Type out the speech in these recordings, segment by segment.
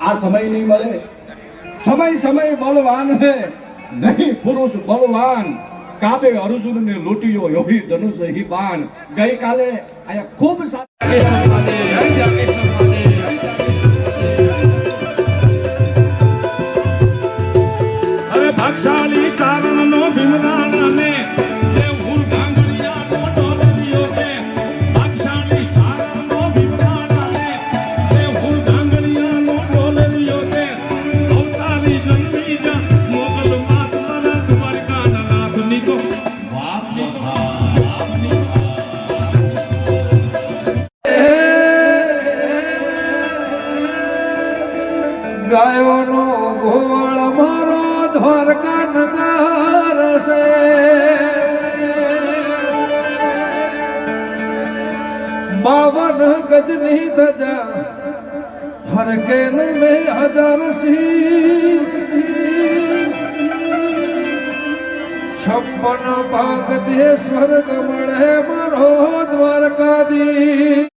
આ સમય નહીં મળે. સમય સમય બળવાન હે. નહીં, પુરુષ બળવાન. કાબે અર્જુન ને લૂંટ્યો યોગી ધનુષ હિ બાણ. ગઈકાલે અહીંયા ખૂબ સારા ગાયોનો ગોળ મારો દ્વારકા નગર છે. બાવન ગજની ધજા ફરકે મેં હજાર સિંહ છપ્પન ભાગ દે સ્વર્ગ મળે મારો દ્વારકાધી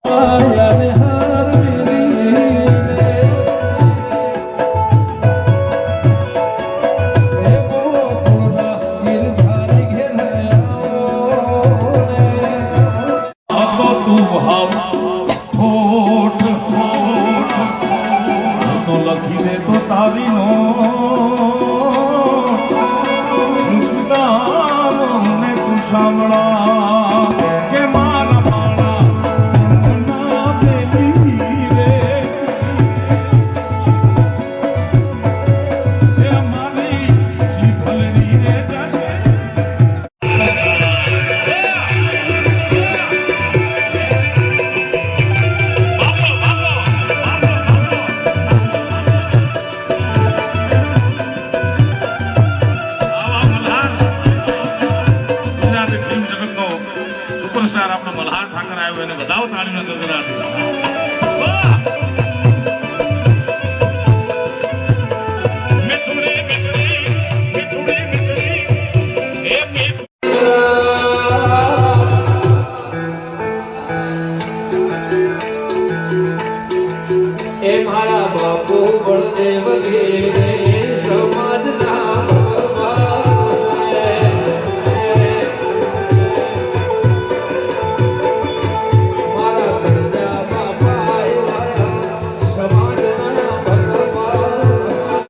આપણો મલ્હાર ઠાકર આવ્યો એને બધા તાળીનો ગગડા મારા બાપુ બળદેવ ઘેર